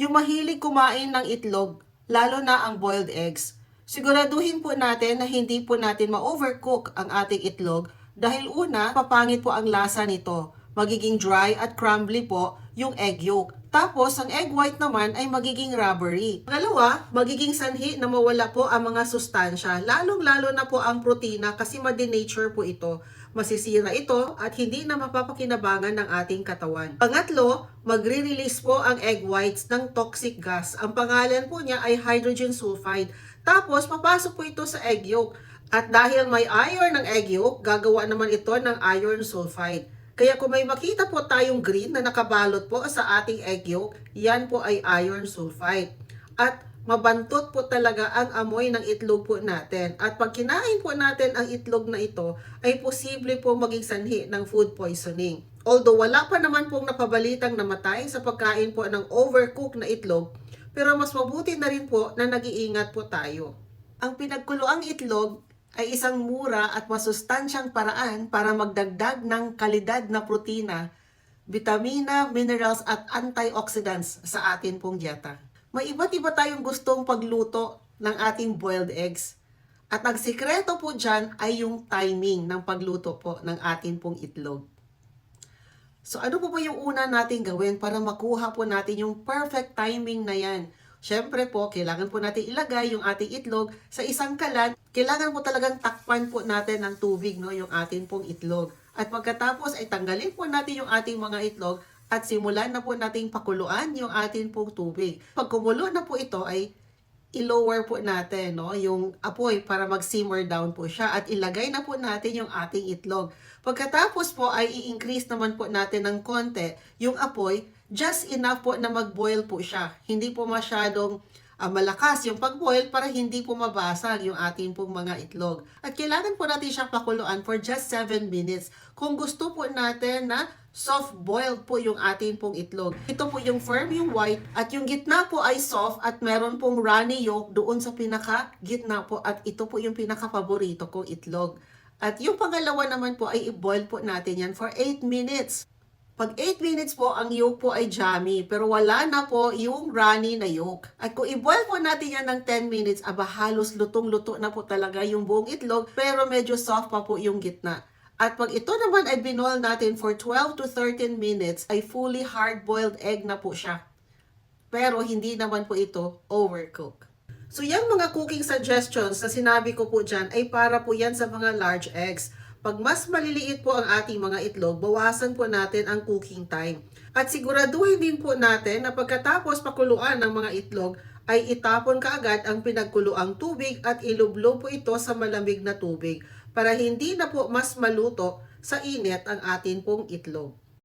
yung mahilig kumain ng itlog, lalo na ang boiled eggs. Siguraduhin po natin na hindi po natin ma-overcook ang ating itlog dahil una, papangit po ang lasa nito. Magiging dry at crumbly po yung egg yolk. Tapos, ang egg white naman ay magiging rubbery. Pangalawa, magiging sanhi na mawala po ang mga sustansya, lalong-lalo na po ang protina kasi ma-denature po ito. Masisira ito at hindi na mapapakinabangan ng ating katawan. Pangatlo, magre-release po ang egg whites ng toxic gas. Ang pangalan po niya ay hydrogen sulfide. Tapos, papasok po ito sa egg yolk. At dahil may iron ng egg yolk, gagawa naman ito ng iron sulfide. Kaya kung may makita po tayong green na nakabalot po sa ating egg yolk, yan po ay iron sulfide. At mabantot po talaga ang amoy ng itlog po natin. At pag kinain po natin ang itlog na ito, ay posible po maging sanhi ng food poisoning. Although wala pa naman pong napabalitang namatay sa pagkain po ng overcooked na itlog, pero mas mabuti na rin po na nag-iingat po tayo. Ang pinagkuloang itlog ay isang mura at masustansyang paraan para magdagdag ng kalidad na protina, vitamina, minerals at antioxidants sa atin pong dieta. May iba't iba tayong gustong pagluto ng ating boiled eggs. At ang sikreto po dyan ay yung timing ng pagluto po ng atin pong itlog. So ano po ba yung una natin gawin para makuha po natin yung perfect timing na yan? Siyempre po, kailangan po natin ilagay yung ating itlog sa isang kalan. Kailangan po talagang takpan po natin ng tubig, no, yung ating pong itlog. At pagkatapos ay tanggalin po natin yung ating mga itlog at simulan na po nating pakuluan yung ating pong tubig. Pag kumulo na po ito ay i-lower po natin no, yung apoy para mag-simmer down po siya at ilagay na po natin yung ating itlog. Pagkatapos po ay i-increase naman po natin ng konti yung apoy, just enough po na mag-boil po siya. Hindi po masyadong ah, malakas yung pag-boil para hindi po mabasag yung ating pong mga itlog. At kailangan po natin siyang pakuluan for just 7 minutes. Kung gusto po natin na soft-boiled po yung ating pong itlog. Ito po yung firm, yung white, at yung gitna po ay soft at meron pong runny yolk doon sa pinaka-gitna po at ito po yung pinaka-paborito kong itlog. At yung pangalawa naman po ay i-boil po natin yan for 8 minutes. Pag 8 minutes po, ang yolk po ay jammy, pero wala na po yung runny na yolk. At kung i-boil po natin yan ng 10 minutes, aba halos lutong-luto na po talaga yung buong itlog, pero medyo soft pa po yung gitna. At pag ito naman ay binol natin for 12 to 13 minutes, ay fully hard-boiled egg na po siya. Pero hindi naman po ito overcook. So yung mga cooking suggestions na sinabi ko po dyan ay para po yan sa mga large eggs. Pag mas maliliit po ang ating mga itlog, bawasan po natin ang cooking time. At siguraduhin din po natin na pagkatapos pakuluan ng mga itlog, ay itapon kaagad ang pinagkuluang tubig at ilublob po ito sa malamig na tubig para hindi na po mas maluto sa init ang atin pong itlog.